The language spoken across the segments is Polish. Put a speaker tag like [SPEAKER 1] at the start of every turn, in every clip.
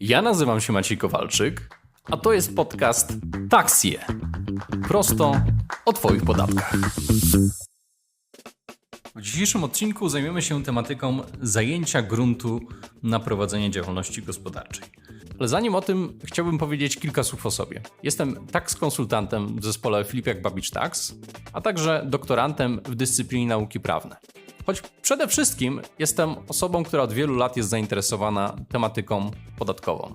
[SPEAKER 1] Ja nazywam się Maciej Kowalczyk, a to jest podcast Taxie. Prosto o Twoich podatkach. W dzisiejszym odcinku zajmiemy się tematyką zajęcia gruntu na prowadzenie działalności gospodarczej. Ale zanim o tym, chciałbym powiedzieć kilka słów o sobie. Jestem tax konsultantem w zespole Filipiak Babicz Tax, a także doktorantem w dyscyplinie nauki prawne. Choć przede wszystkim jestem osobą, która od wielu lat jest zainteresowana tematyką podatkową.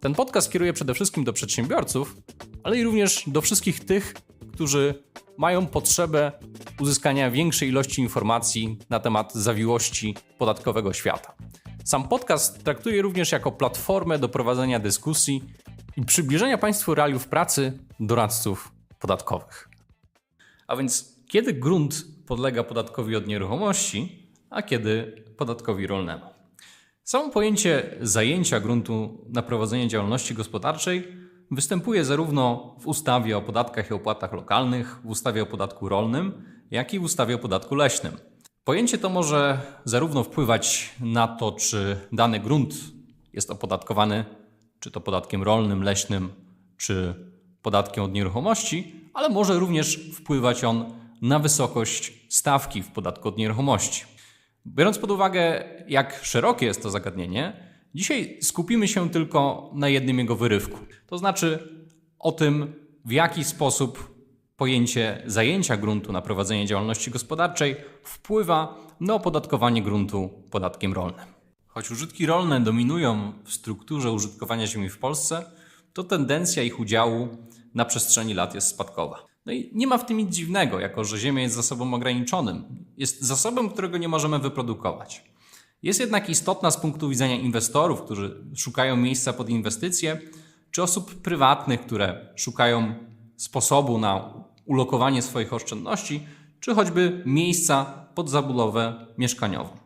[SPEAKER 1] Ten podcast kieruję przede wszystkim do przedsiębiorców, ale i również do wszystkich tych, którzy mają potrzebę uzyskania większej ilości informacji na temat zawiłości podatkowego świata. Sam podcast traktuję również jako platformę do prowadzenia dyskusji i przybliżenia Państwu realiów pracy doradców podatkowych. A więc kiedy grunt podlega podatkowi od nieruchomości, a kiedy podatkowi rolnemu? Samo pojęcie zajęcia gruntu na prowadzenie działalności gospodarczej występuje zarówno w ustawie o podatkach i opłatach lokalnych, w ustawie o podatku rolnym, jak i w ustawie o podatku leśnym. Pojęcie to może zarówno wpływać na to, czy dany grunt jest opodatkowany, czy to podatkiem rolnym, leśnym, czy podatkiem od nieruchomości, ale może również wpływać on na wysokość stawki w podatku od nieruchomości. Biorąc pod uwagę, jak szerokie jest to zagadnienie, dzisiaj skupimy się tylko na jednym jego wyrywku. To znaczy o tym, w jaki sposób pojęcie zajęcia gruntu na prowadzenie działalności gospodarczej wpływa na opodatkowanie gruntu podatkiem rolnym. Choć użytki rolne dominują w strukturze użytkowania ziemi w Polsce, to tendencja ich udziału na przestrzeni lat jest spadkowa. No i nie ma w tym nic dziwnego, jako że ziemia jest zasobem ograniczonym. Jest zasobem, którego nie możemy wyprodukować. Jest jednak istotna z punktu widzenia inwestorów, którzy szukają miejsca pod inwestycje, czy osób prywatnych, które szukają sposobu na ulokowanie swoich oszczędności, czy choćby miejsca pod zabudowę mieszkaniową.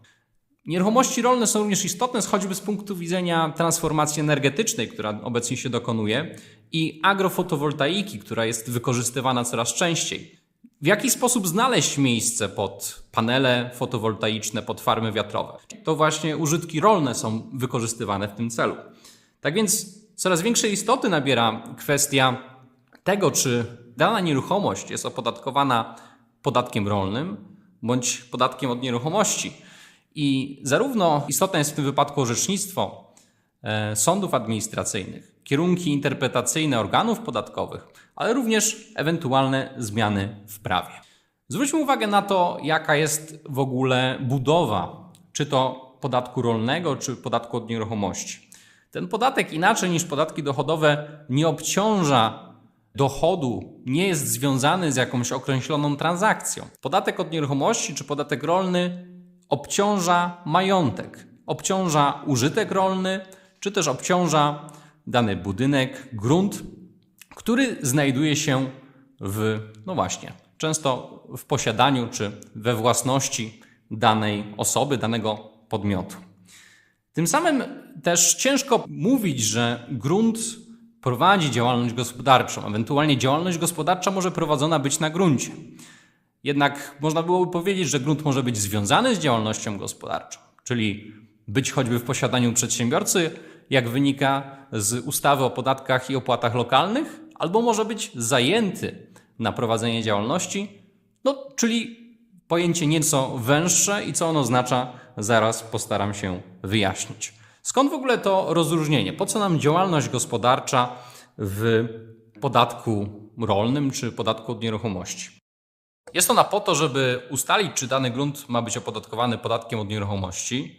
[SPEAKER 1] Nieruchomości rolne są również istotne, choćby z punktu widzenia transformacji energetycznej, która obecnie się dokonuje, i agrofotowoltaiki, która jest wykorzystywana coraz częściej. W jaki sposób znaleźć miejsce pod panele fotowoltaiczne, pod farmy wiatrowe? To właśnie użytki rolne są wykorzystywane w tym celu. Tak więc coraz większej istoty nabiera kwestia tego, czy dana nieruchomość jest opodatkowana podatkiem rolnym bądź podatkiem od nieruchomości. I zarówno istotne jest w tym wypadku orzecznictwo e, sądów administracyjnych, kierunki interpretacyjne organów podatkowych, ale również ewentualne zmiany w prawie. Zwróćmy uwagę na to, jaka jest w ogóle budowa, czy to podatku rolnego, czy podatku od nieruchomości. Ten podatek, inaczej niż podatki dochodowe, nie obciąża dochodu, nie jest związany z jakąś określoną transakcją. Podatek od nieruchomości czy podatek rolny obciąża majątek, obciąża użytek rolny, czy też obciąża dany budynek, grunt, który znajduje się w, no właśnie, często w posiadaniu czy we własności danej osoby, danego podmiotu. Tym samym też ciężko mówić, że grunt prowadzi działalność gospodarczą, ewentualnie działalność gospodarcza może prowadzona być na gruncie. Jednak można byłoby powiedzieć, że grunt może być związany z działalnością gospodarczą, czyli być choćby w posiadaniu przedsiębiorcy, jak wynika z ustawy o podatkach i opłatach lokalnych, albo może być zajęty na prowadzenie działalności, no, czyli pojęcie nieco węższe i co ono oznacza, zaraz postaram się wyjaśnić. Skąd w ogóle to rozróżnienie? Po co nam działalność gospodarcza w podatku rolnym czy podatku od nieruchomości? Jest ona po to, żeby ustalić, czy dany grunt ma być opodatkowany podatkiem od nieruchomości,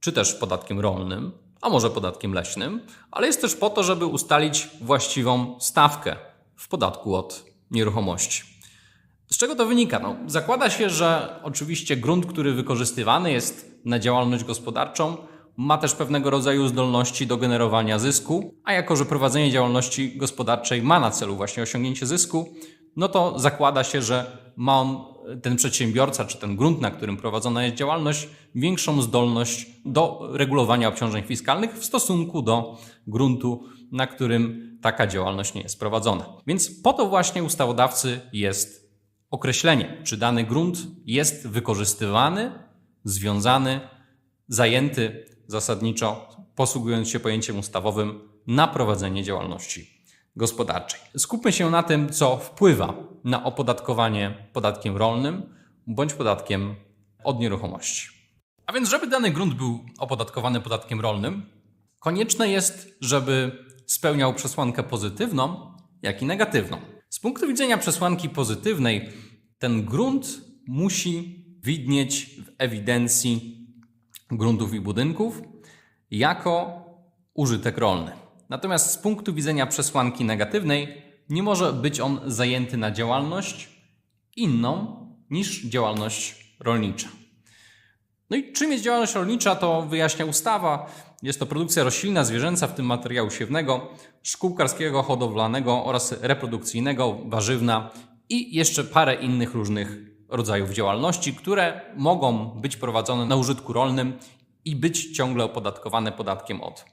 [SPEAKER 1] czy też podatkiem rolnym, a może podatkiem leśnym, ale jest też po to, żeby ustalić właściwą stawkę w podatku od nieruchomości. Z czego to wynika? No, zakłada się, że oczywiście grunt, który wykorzystywany jest na działalność gospodarczą, ma też pewnego rodzaju zdolności do generowania zysku, a jako że prowadzenie działalności gospodarczej ma na celu właśnie osiągnięcie zysku, no to zakłada się, że ma on, ten przedsiębiorca czy ten grunt, na którym prowadzona jest działalność, większą zdolność do regulowania obciążeń fiskalnych w stosunku do gruntu, na którym taka działalność nie jest prowadzona. Więc po to właśnie ustawodawcy jest określenie, czy dany grunt jest wykorzystywany, związany, zajęty zasadniczo, posługując się pojęciem ustawowym, na prowadzenie działalności gospodarczej. Skupmy się na tym, co wpływa na opodatkowanie podatkiem rolnym bądź podatkiem od nieruchomości. A więc, żeby dany grunt był opodatkowany podatkiem rolnym, konieczne jest, żeby spełniał przesłankę pozytywną, jak i negatywną. Z punktu widzenia przesłanki pozytywnej, ten grunt musi widnieć w ewidencji gruntów i budynków jako użytek rolny. Natomiast z punktu widzenia przesłanki negatywnej, nie może być on zajęty na działalność inną niż działalność rolnicza. No i czym jest działalność rolnicza, to wyjaśnia ustawa. Jest to produkcja roślinna, zwierzęca, w tym materiału siewnego, szkółkarskiego, hodowlanego oraz reprodukcyjnego, warzywna i jeszcze parę innych różnych rodzajów działalności, które mogą być prowadzone na użytku rolnym i być ciągle opodatkowane podatkiem od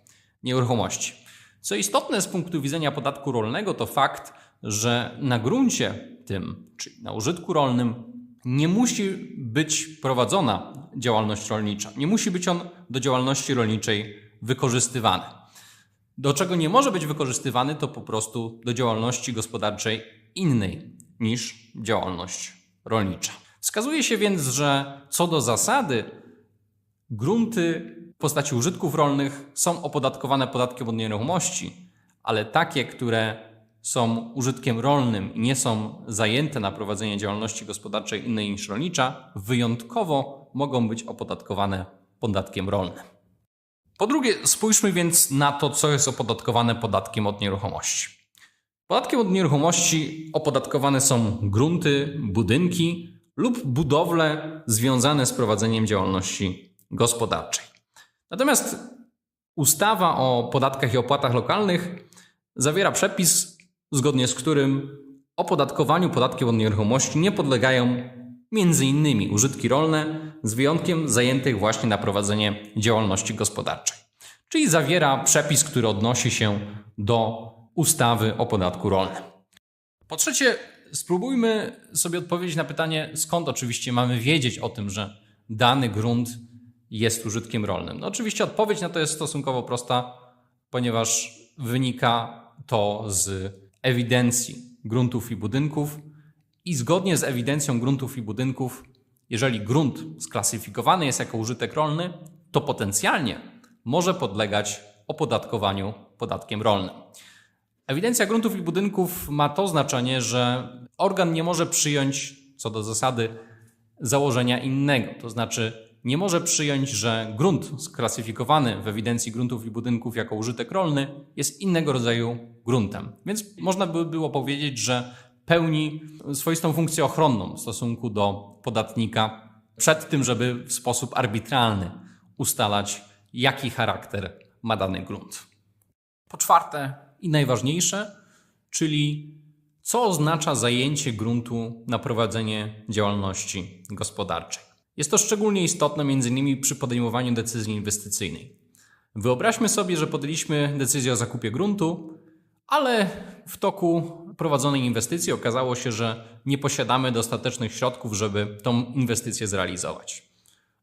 [SPEAKER 1] nieruchomości. Co istotne z punktu widzenia podatku rolnego, to fakt, że na gruncie tym, czyli na użytku rolnym, nie musi być prowadzona działalność rolnicza. Nie musi być on do działalności rolniczej wykorzystywany. Do czego nie może być wykorzystywany, to po prostu do działalności gospodarczej innej niż działalność rolnicza. Wskazuje się więc, że co do zasady, grunty w postaci użytków rolnych są opodatkowane podatkiem od nieruchomości, ale takie, które są użytkiem rolnym i nie są zajęte na prowadzenie działalności gospodarczej innej niż rolnicza, wyjątkowo mogą być opodatkowane podatkiem rolnym. Po drugie, spójrzmy więc na to, co jest opodatkowane podatkiem od nieruchomości. Podatkiem od nieruchomości opodatkowane są grunty, budynki lub budowle związane z prowadzeniem działalności gospodarczej. Natomiast ustawa o podatkach i opłatach lokalnych zawiera przepis, zgodnie z którym opodatkowaniu podatkiem od nieruchomości nie podlegają innymi użytki rolne, z wyjątkiem zajętych właśnie na prowadzenie działalności gospodarczej. Czyli zawiera przepis, który odnosi się do ustawy o podatku rolnym. Po trzecie, spróbujmy sobie odpowiedzieć na pytanie, skąd oczywiście mamy wiedzieć o tym, że dany grunt jest użytkiem rolnym. No oczywiście odpowiedź na to jest stosunkowo prosta, ponieważ wynika to z ewidencji gruntów i budynków i zgodnie z ewidencją gruntów i budynków, jeżeli grunt sklasyfikowany jest jako użytek rolny, to potencjalnie może podlegać opodatkowaniu podatkiem rolnym. Ewidencja gruntów i budynków ma to znaczenie, że organ nie może przyjąć co do zasady założenia innego. To znaczy, nie może przyjąć, że grunt sklasyfikowany w ewidencji gruntów i budynków jako użytek rolny jest innego rodzaju gruntem. Więc można by było powiedzieć, że pełni swoistą funkcję ochronną w stosunku do podatnika przed tym, żeby w sposób arbitralny ustalać, jaki charakter ma dany grunt. Po czwarte i najważniejsze, czyli co oznacza zajęcie gruntu na prowadzenie działalności gospodarczej. Jest to szczególnie istotne m.in. przy podejmowaniu decyzji inwestycyjnej. Wyobraźmy sobie, że podjęliśmy decyzję o zakupie gruntu, ale w toku prowadzonej inwestycji okazało się, że nie posiadamy dostatecznych środków, żeby tą inwestycję zrealizować.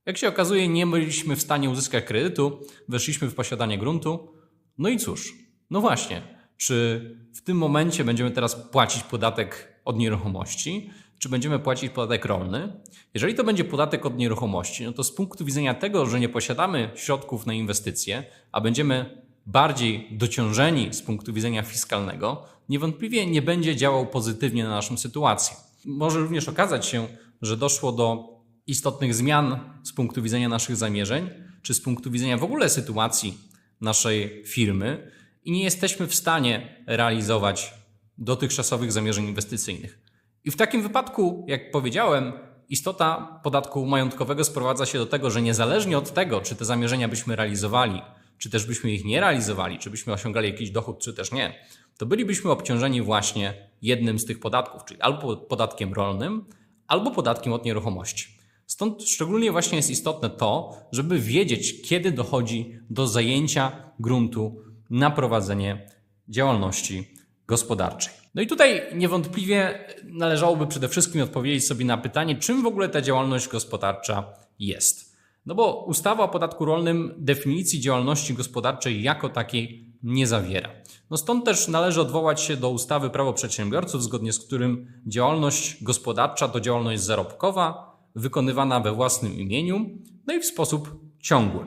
[SPEAKER 1] Jak się okazuje, nie byliśmy w stanie uzyskać kredytu, weszliśmy w posiadanie gruntu. No i cóż, no właśnie, czy w tym momencie będziemy teraz płacić podatek od nieruchomości, czy będziemy płacić podatek rolny? Jeżeli to będzie podatek od nieruchomości, no to z punktu widzenia tego, że nie posiadamy środków na inwestycje, a będziemy bardziej dociążeni z punktu widzenia fiskalnego, niewątpliwie nie będzie działał pozytywnie na naszą sytuację. Może również okazać się, że doszło do istotnych zmian z punktu widzenia naszych zamierzeń, czy z punktu widzenia w ogóle sytuacji naszej firmy i nie jesteśmy w stanie realizować dotychczasowych zamierzeń inwestycyjnych. I w takim wypadku, jak powiedziałem, istota podatku majątkowego sprowadza się do tego, że niezależnie od tego, czy te zamierzenia byśmy realizowali, czy też byśmy ich nie realizowali, czy byśmy osiągali jakiś dochód, czy też nie, to bylibyśmy obciążeni właśnie jednym z tych podatków, czyli albo podatkiem rolnym, albo podatkiem od nieruchomości. Stąd szczególnie właśnie jest istotne to, żeby wiedzieć, kiedy dochodzi do zajęcia gruntu na prowadzenie działalności gospodarczej. No i tutaj niewątpliwie należałoby przede wszystkim odpowiedzieć sobie na pytanie, czym w ogóle ta działalność gospodarcza jest. No bo ustawa o podatku rolnym definicji działalności gospodarczej jako takiej nie zawiera. No stąd też należy odwołać się do ustawy Prawo Przedsiębiorców, zgodnie z którym działalność gospodarcza to działalność zarobkowa, wykonywana we własnym imieniu, no i w sposób ciągły.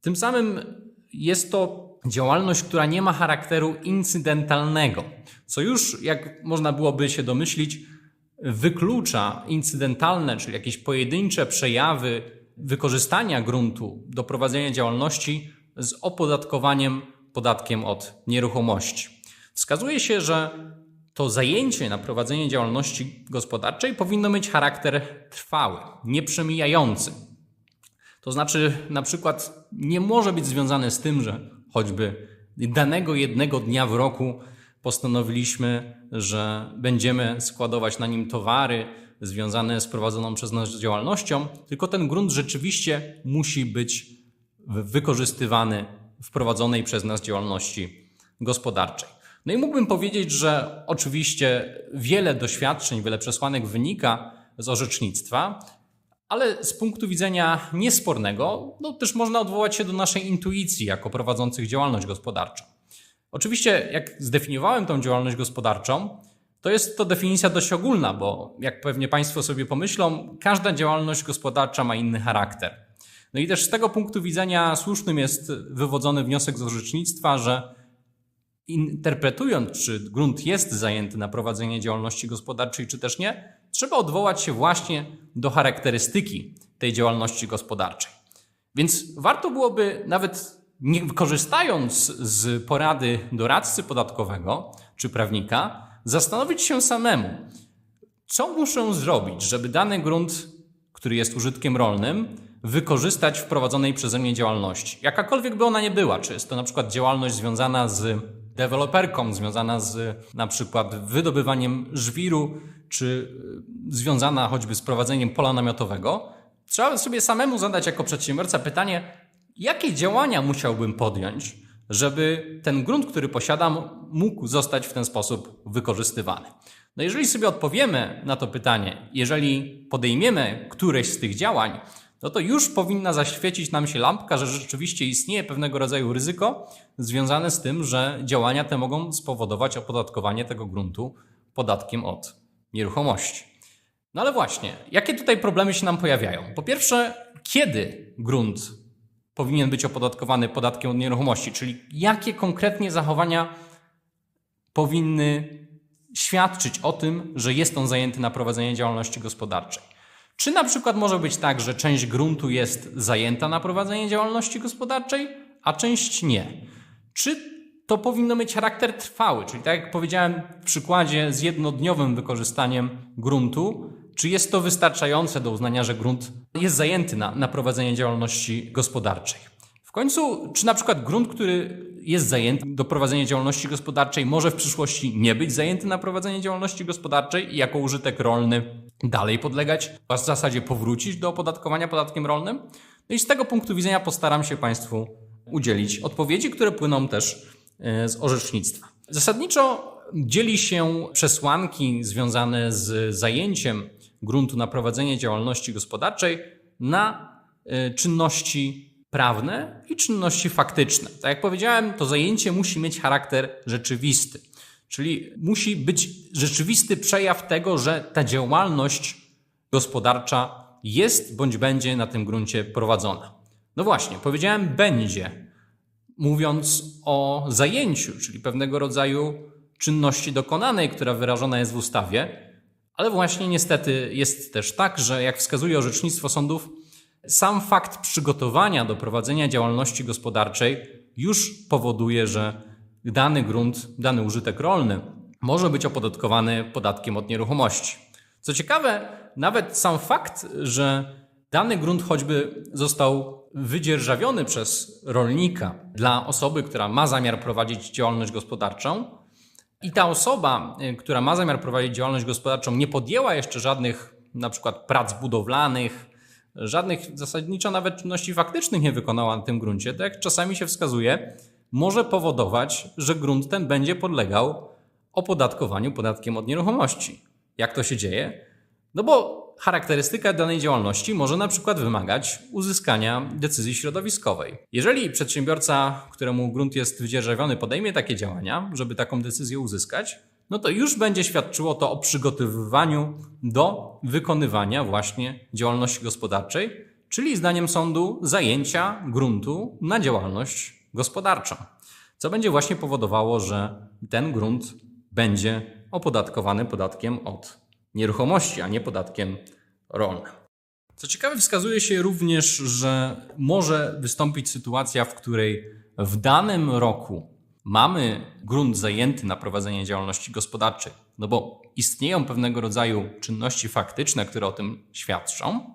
[SPEAKER 1] Tym samym jest to działalność, która nie ma charakteru incydentalnego, co już, jak można byłoby się domyślić, wyklucza incydentalne, czyli jakieś pojedyncze przejawy wykorzystania gruntu do prowadzenia działalności z opodatkowaniem podatkiem od nieruchomości. Wskazuje się, że to zajęcie na prowadzenie działalności gospodarczej powinno mieć charakter trwały, nieprzemijający. To znaczy, na przykład, nie może być związane z tym, że choćby danego jednego dnia w roku postanowiliśmy, że będziemy składować na nim towary związane z prowadzoną przez nas działalnością, tylko ten grunt rzeczywiście musi być wykorzystywany w prowadzonej przez nas działalności gospodarczej. No i mógłbym powiedzieć, że oczywiście wiele doświadczeń, wiele przesłanek wynika z orzecznictwa, ale z punktu widzenia niespornego, no też można odwołać się do naszej intuicji jako prowadzących działalność gospodarczą. Oczywiście, jak zdefiniowałem tą działalność gospodarczą, to jest to definicja dość ogólna, bo jak pewnie Państwo sobie pomyślą, każda działalność gospodarcza ma inny charakter. No i też z tego punktu widzenia słusznym jest wywodzony wniosek z orzecznictwa, że interpretując, czy grunt jest zajęty na prowadzenie działalności gospodarczej, czy też nie, trzeba odwołać się właśnie do charakterystyki tej działalności gospodarczej. Więc warto byłoby nawet nie korzystając z porady doradcy podatkowego czy prawnika, zastanowić się samemu, co muszę zrobić, żeby dany grunt, który jest użytkiem rolnym, wykorzystać w prowadzonej przeze mnie działalności. Jakakolwiek by ona nie była, czy jest to na przykład działalność związana z deweloperką, związana z na przykład wydobywaniem żwiru, czy y, związana choćby z prowadzeniem pola namiotowego, trzeba sobie samemu zadać jako przedsiębiorca pytanie, jakie działania musiałbym podjąć, żeby ten grunt, który posiadam, mógł zostać w ten sposób wykorzystywany. No jeżeli sobie odpowiemy na to pytanie, jeżeli podejmiemy któreś z tych działań, no to już powinna zaświecić nam się lampka, że rzeczywiście istnieje pewnego rodzaju ryzyko związane z tym, że działania te mogą spowodować opodatkowanie tego gruntu podatkiem od nieruchomości. No ale właśnie, jakie tutaj problemy się nam pojawiają? Po pierwsze, kiedy grunt powinien być opodatkowany podatkiem od nieruchomości, czyli jakie konkretnie zachowania powinny świadczyć o tym, że jest on zajęty na prowadzenie działalności gospodarczej. Czy na przykład może być tak, że część gruntu jest zajęta na prowadzenie działalności gospodarczej, a część nie? Czy to powinno mieć charakter trwały, czyli tak jak powiedziałem w przykładzie z jednodniowym wykorzystaniem gruntu, czy jest to wystarczające do uznania, że grunt jest zajęty na, na prowadzenie działalności gospodarczej? W końcu, czy na przykład grunt, który jest zajęty do prowadzenia działalności gospodarczej, może w przyszłości nie być zajęty na prowadzenie działalności gospodarczej i jako użytek rolny dalej podlegać, a w zasadzie powrócić do opodatkowania podatkiem rolnym? No i z tego punktu widzenia postaram się Państwu udzielić odpowiedzi, które płyną też z orzecznictwa. Zasadniczo dzieli się przesłanki związane z zajęciem gruntu na prowadzenie działalności gospodarczej na e, czynności prawne i czynności faktyczne. Tak jak powiedziałem, to zajęcie musi mieć charakter rzeczywisty, czyli musi być rzeczywisty przejaw tego, że ta działalność gospodarcza jest bądź będzie na tym gruncie prowadzona. No właśnie, powiedziałem będzie, mówiąc o zajęciu, czyli pewnego rodzaju czynności dokonanej, która wyrażona jest w ustawie, ale właśnie niestety jest też tak, że jak wskazuje orzecznictwo sądów, sam fakt przygotowania do prowadzenia działalności gospodarczej już powoduje, że dany grunt, dany użytek rolny może być opodatkowany podatkiem od nieruchomości. Co ciekawe, nawet sam fakt, że dany grunt choćby został wydzierżawiony przez rolnika dla osoby, która ma zamiar prowadzić działalność gospodarczą, i ta osoba, y, która ma zamiar prowadzić działalność gospodarczą, nie podjęła jeszcze żadnych na przykład prac budowlanych, żadnych zasadniczo nawet czynności faktycznych nie wykonała na tym gruncie, tak jak czasami się wskazuje, może powodować, że grunt ten będzie podlegał opodatkowaniu podatkiem od nieruchomości. Jak to się dzieje? No bo charakterystyka danej działalności może na przykład wymagać uzyskania decyzji środowiskowej. Jeżeli przedsiębiorca, któremu grunt jest wydzierżawiony, podejmie takie działania, żeby taką decyzję uzyskać, no to już będzie świadczyło to o przygotowywaniu do wykonywania właśnie działalności gospodarczej, czyli zdaniem sądu zajęcia gruntu na działalność gospodarczą. Co będzie właśnie powodowało, że ten grunt będzie opodatkowany podatkiem od nieruchomości, a nie podatkiem rolnym. Co ciekawe, wskazuje się również, że może wystąpić sytuacja, w której w danym roku mamy grunt zajęty na prowadzenie działalności gospodarczej, no bo istnieją pewnego rodzaju czynności faktyczne, które o tym świadczą,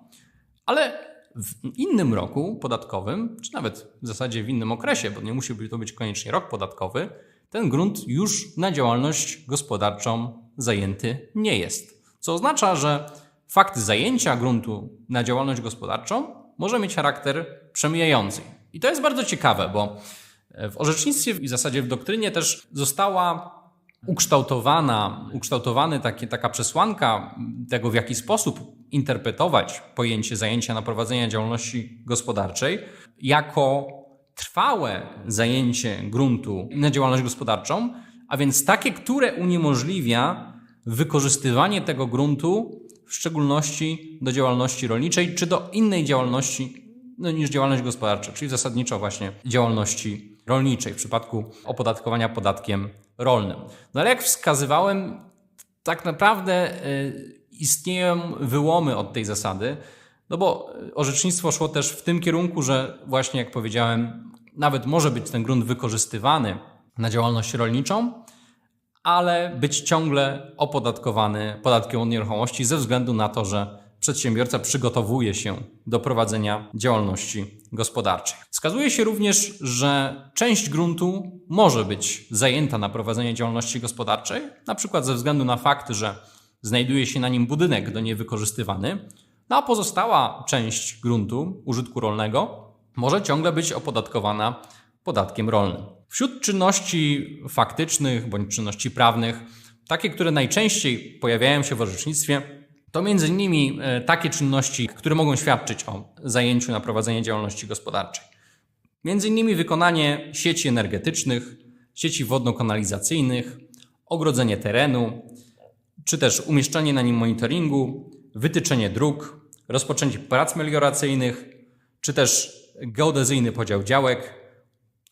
[SPEAKER 1] ale w innym roku podatkowym, czy nawet w zasadzie w innym okresie, bo nie musi to być koniecznie rok podatkowy, ten grunt już na działalność gospodarczą zajęty nie jest. Co oznacza, że fakt zajęcia gruntu na działalność gospodarczą może mieć charakter przemijający. I to jest bardzo ciekawe, bo w orzecznictwie i w zasadzie w doktrynie też została ukształtowana, ukształtowany taki, taka przesłanka tego, w jaki sposób interpretować pojęcie zajęcia na prowadzenie działalności gospodarczej jako trwałe zajęcie gruntu na działalność gospodarczą, a więc takie, które uniemożliwia wykorzystywanie tego gruntu w szczególności do działalności rolniczej czy do innej działalności no, niż działalność gospodarcza, czyli zasadniczo właśnie działalności rolniczej w przypadku opodatkowania podatkiem rolnym. No ale jak wskazywałem, tak naprawdę y, istnieją wyłomy od tej zasady, no bo orzecznictwo szło też w tym kierunku, że właśnie jak powiedziałem, nawet może być ten grunt wykorzystywany na działalność rolniczą, ale być ciągle opodatkowany podatkiem od nieruchomości ze względu na to, że przedsiębiorca przygotowuje się do prowadzenia działalności gospodarczej. Wskazuje się również, że część gruntu może być zajęta na prowadzenie działalności gospodarczej, na przykład ze względu na fakt, że znajduje się na nim budynek do niej wykorzystywany, no a pozostała część gruntu użytku rolnego może ciągle być opodatkowana podatkiem rolnym. Wśród czynności faktycznych bądź czynności prawnych, takie, które najczęściej pojawiają się w orzecznictwie, to innymi e, takie czynności, które mogą świadczyć o zajęciu na prowadzenie działalności gospodarczej. Między innymi wykonanie sieci energetycznych, sieci wodno-kanalizacyjnych, ogrodzenie terenu, czy też umieszczenie na nim monitoringu, wytyczenie dróg, rozpoczęcie prac melioracyjnych, czy też geodezyjny podział działek,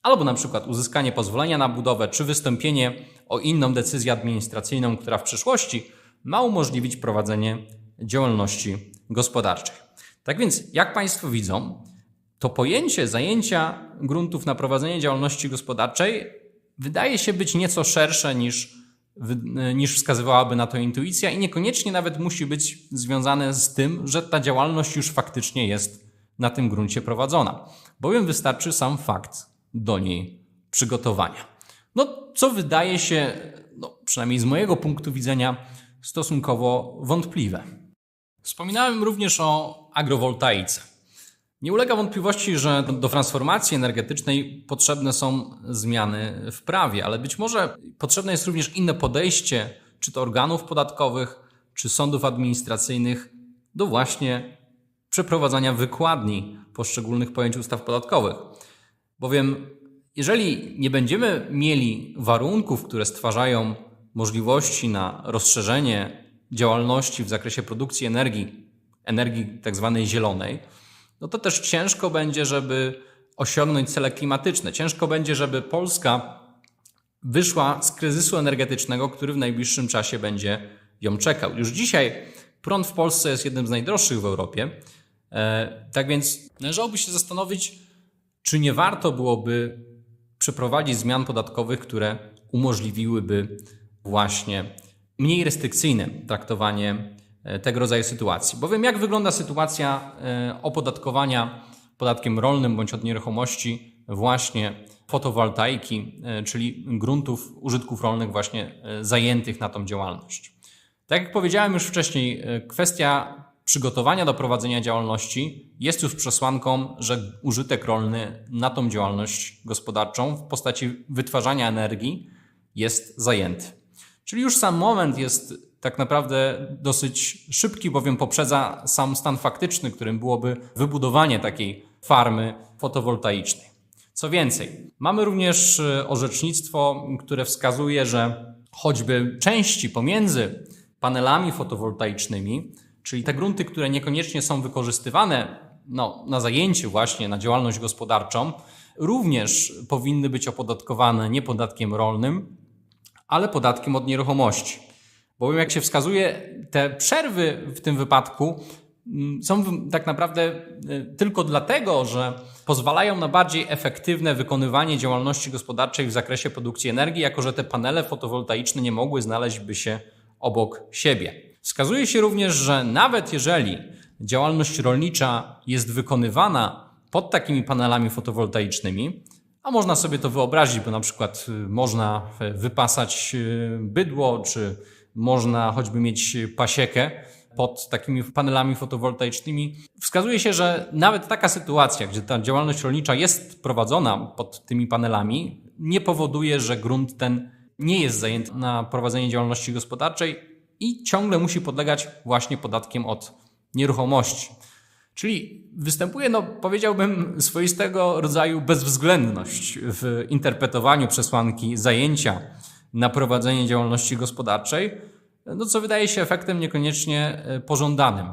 [SPEAKER 1] albo na przykład uzyskanie pozwolenia na budowę, czy wystąpienie o inną decyzję administracyjną, która w przyszłości ma umożliwić prowadzenie działalności gospodarczej. Tak więc, jak Państwo widzą, to pojęcie zajęcia gruntów na prowadzenie działalności gospodarczej wydaje się być nieco szersze niż, niż wskazywałaby na to intuicja i niekoniecznie nawet musi być związane z tym, że ta działalność już faktycznie jest na tym gruncie prowadzona, bowiem wystarczy sam fakt do niej przygotowania. No, co wydaje się, no, przynajmniej z mojego punktu widzenia, stosunkowo wątpliwe. Wspominałem również o agrowoltaice. Nie ulega wątpliwości, że do transformacji energetycznej potrzebne są zmiany w prawie, ale być może potrzebne jest również inne podejście, czy to organów podatkowych, czy sądów administracyjnych, do właśnie przeprowadzania wykładni poszczególnych pojęć ustaw podatkowych. Bowiem, jeżeli nie będziemy mieli warunków, które stwarzają możliwości na rozszerzenie działalności w zakresie produkcji energii, energii tak zwanej zielonej, no to też ciężko będzie, żeby osiągnąć cele klimatyczne. Ciężko będzie, żeby Polska wyszła z kryzysu energetycznego, który w najbliższym czasie będzie ją czekał. Już dzisiaj prąd w Polsce jest jednym z najdroższych w Europie. E, tak więc należałoby się zastanowić, czy nie warto byłoby przeprowadzić zmian podatkowych, które umożliwiłyby właśnie mniej restrykcyjne traktowanie e, tego rodzaju sytuacji. Bowiem jak wygląda sytuacja e, opodatkowania podatkiem rolnym bądź od nieruchomości właśnie fotowoltaiki, czyli gruntów użytków rolnych właśnie zajętych na tą działalność. Tak jak powiedziałem już wcześniej, kwestia przygotowania do prowadzenia działalności jest już przesłanką, że użytek rolny na tą działalność gospodarczą w postaci wytwarzania energii jest zajęty. Czyli już sam moment jest tak naprawdę dosyć szybki, bowiem poprzedza sam stan faktyczny, którym byłoby wybudowanie takiej farmy fotowoltaicznej. Co więcej, mamy również e, orzecznictwo, które wskazuje, że choćby części pomiędzy panelami fotowoltaicznymi, czyli te grunty, które niekoniecznie są wykorzystywane no, na zajęcie właśnie, na działalność gospodarczą, również powinny być opodatkowane nie podatkiem rolnym, ale podatkiem od nieruchomości. Bowiem jak się wskazuje, te przerwy w tym wypadku mm, są tak naprawdę y, tylko dlatego, że pozwalają na bardziej efektywne wykonywanie działalności gospodarczej w zakresie produkcji energii, jako że te panele fotowoltaiczne nie mogły znaleźć by się obok siebie. Wskazuje się również, że nawet jeżeli działalność rolnicza jest wykonywana pod takimi panelami fotowoltaicznymi, a można sobie to wyobrazić, bo na przykład y, można wypasać y, bydło, czy można choćby mieć pasiekę pod takimi panelami fotowoltaicznymi. Wskazuje się, że nawet taka sytuacja, gdzie ta działalność rolnicza jest prowadzona pod tymi panelami, nie powoduje, że grunt ten nie jest zajęty na prowadzenie działalności gospodarczej i ciągle musi podlegać właśnie podatkiem od nieruchomości. Czyli występuje, no powiedziałbym, swoistego rodzaju bezwzględność w interpretowaniu przesłanki zajęcia na prowadzenie działalności gospodarczej, no co wydaje się efektem niekoniecznie e, pożądanym.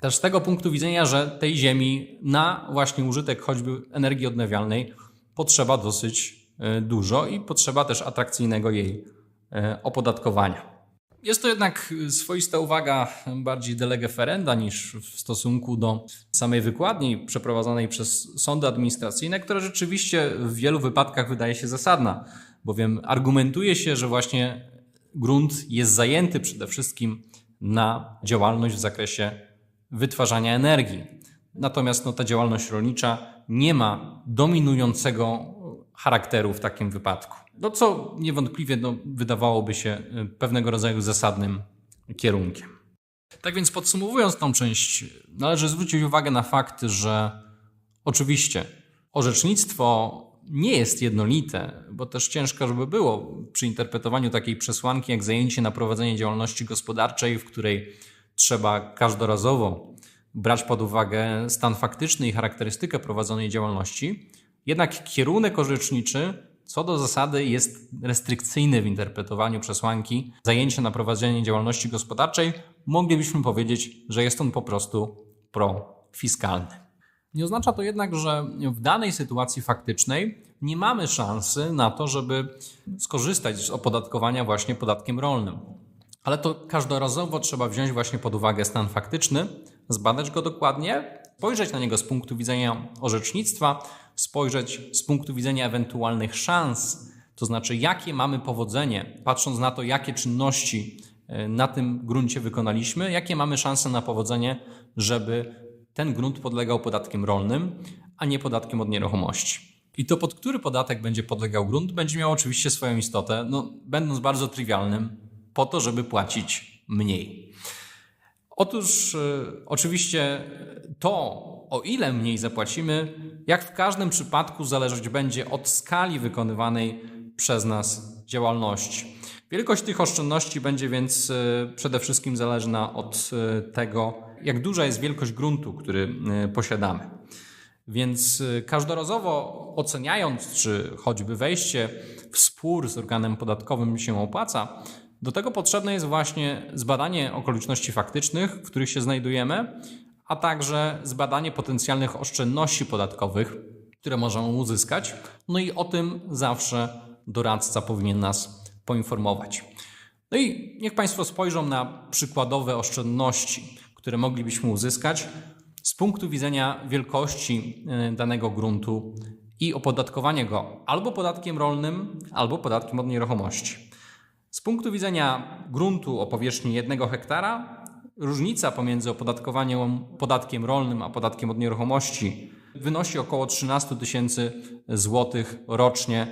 [SPEAKER 1] Też z tego punktu widzenia, że tej ziemi na właśnie użytek choćby energii odnawialnej potrzeba dosyć e, dużo i potrzeba też atrakcyjnego jej e, opodatkowania. Jest to jednak swoista uwaga bardziej de ferenda niż w stosunku do samej wykładni przeprowadzonej przez sądy administracyjne, która rzeczywiście w wielu wypadkach wydaje się zasadna, bowiem argumentuje się, że właśnie grunt jest zajęty przede wszystkim na działalność w zakresie wytwarzania energii. Natomiast no, ta działalność rolnicza nie ma dominującego charakteru w takim wypadku. No co niewątpliwie no, wydawałoby się y, pewnego rodzaju zasadnym kierunkiem. Tak więc podsumowując tą część, należy zwrócić uwagę na fakt, że oczywiście orzecznictwo nie jest jednolite, bo też ciężko, żeby było przy interpretowaniu takiej przesłanki jak zajęcie na prowadzenie działalności gospodarczej, w której trzeba każdorazowo brać pod uwagę stan faktyczny i charakterystykę prowadzonej działalności. Jednak kierunek orzeczniczy co do zasady jest restrykcyjny w interpretowaniu przesłanki zajęcia na prowadzenie działalności gospodarczej. Moglibyśmy powiedzieć, że jest on po prostu profiskalny. Nie oznacza to jednak, że w danej sytuacji faktycznej nie mamy szansy na to, żeby skorzystać z opodatkowania właśnie podatkiem rolnym. Ale to każdorazowo trzeba wziąć właśnie pod uwagę stan faktyczny, zbadać go dokładnie, spojrzeć na niego z punktu widzenia orzecznictwa, spojrzeć z punktu widzenia ewentualnych szans, to znaczy jakie mamy powodzenie, patrząc na to, jakie czynności e, na tym gruncie wykonaliśmy, jakie mamy szanse na powodzenie, żeby ten grunt podlegał podatkiem rolnym, a nie podatkiem od nieruchomości. I to, pod który podatek będzie podlegał grunt, będzie miał oczywiście swoją istotę, no, będąc bardzo trywialnym, po to, żeby płacić mniej. Otóż y, oczywiście to, o ile mniej zapłacimy, jak w każdym przypadku zależeć będzie od skali wykonywanej przez nas działalności. Wielkość tych oszczędności będzie więc y, przede wszystkim zależna od y, tego, jak duża jest wielkość gruntu, który posiadamy. Więc każdorazowo oceniając, czy choćby wejście w spór z organem podatkowym się opłaca, do tego potrzebne jest właśnie zbadanie okoliczności faktycznych, w których się znajdujemy, a także zbadanie potencjalnych oszczędności podatkowych, które możemy uzyskać. No i o tym zawsze doradca powinien nas poinformować. No i niech Państwo spojrzą na przykładowe oszczędności, które moglibyśmy uzyskać z punktu widzenia wielkości e, danego gruntu i opodatkowania go albo podatkiem rolnym, albo podatkiem od nieruchomości. Z punktu widzenia gruntu o powierzchni 1 hektara, różnica pomiędzy opodatkowaniem podatkiem rolnym a podatkiem od nieruchomości wynosi około 13 tysięcy złotych rocznie.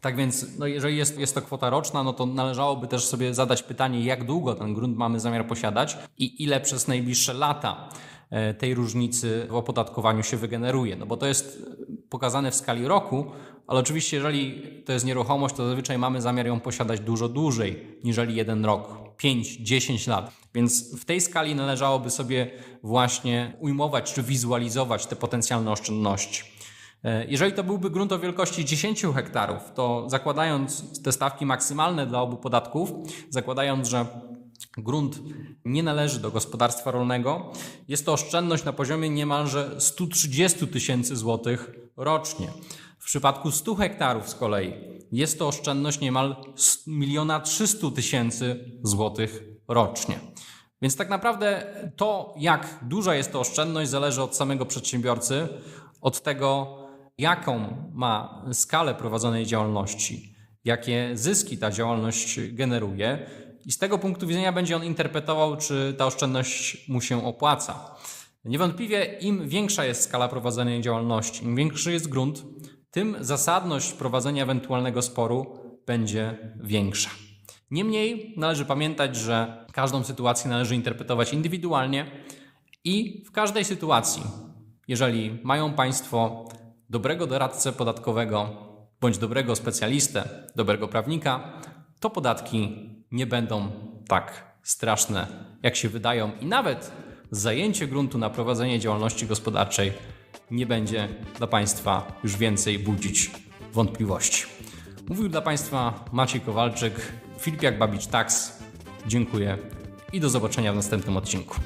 [SPEAKER 1] Tak więc, no jeżeli jest, jest to kwota roczna, no to należałoby też sobie zadać pytanie, jak długo ten grunt mamy zamiar posiadać i ile przez najbliższe lata tej różnicy w opodatkowaniu się wygeneruje. No bo to jest pokazane w skali roku, ale oczywiście, jeżeli to jest nieruchomość, to zazwyczaj mamy zamiar ją posiadać dużo dłużej niżeli jeden rok 5-10 lat. Więc w tej skali należałoby sobie właśnie ujmować czy wizualizować te potencjalne oszczędności. E, Jeżeli to byłby grunt o wielkości 10 hektarów, to zakładając te stawki maksymalne dla obu podatków, zakładając, że grunt nie należy do gospodarstwa rolnego, jest to oszczędność na poziomie niemalże 130 tysięcy złotych rocznie. W przypadku 100 hektarów z kolei jest to oszczędność niemal 1 300 tysięcy złotych rocznie. Więc tak naprawdę to, jak duża jest to oszczędność, zależy od samego przedsiębiorcy, od tego, jaką ma skalę prowadzonej działalności, jakie zyski ta działalność generuje, i z tego punktu widzenia będzie on interpretował, czy ta oszczędność mu się opłaca. Niewątpliwie im większa jest skala prowadzonej działalności, im większy jest grunt, tym zasadność prowadzenia ewentualnego sporu będzie większa. Niemniej należy pamiętać, że każdą sytuację należy interpretować indywidualnie i w każdej sytuacji, jeżeli mają Państwo dobrego doradcę podatkowego bądź dobrego specjalistę, dobrego prawnika, to podatki nie będą tak straszne, jak się wydają, i nawet zajęcie gruntu na prowadzenie działalności gospodarczej nie będzie dla Państwa już więcej budzić wątpliwości. Mówił dla Państwa Maciej Kowalczyk, Filipiak Babicz Tax. Dziękuję i do zobaczenia w następnym odcinku.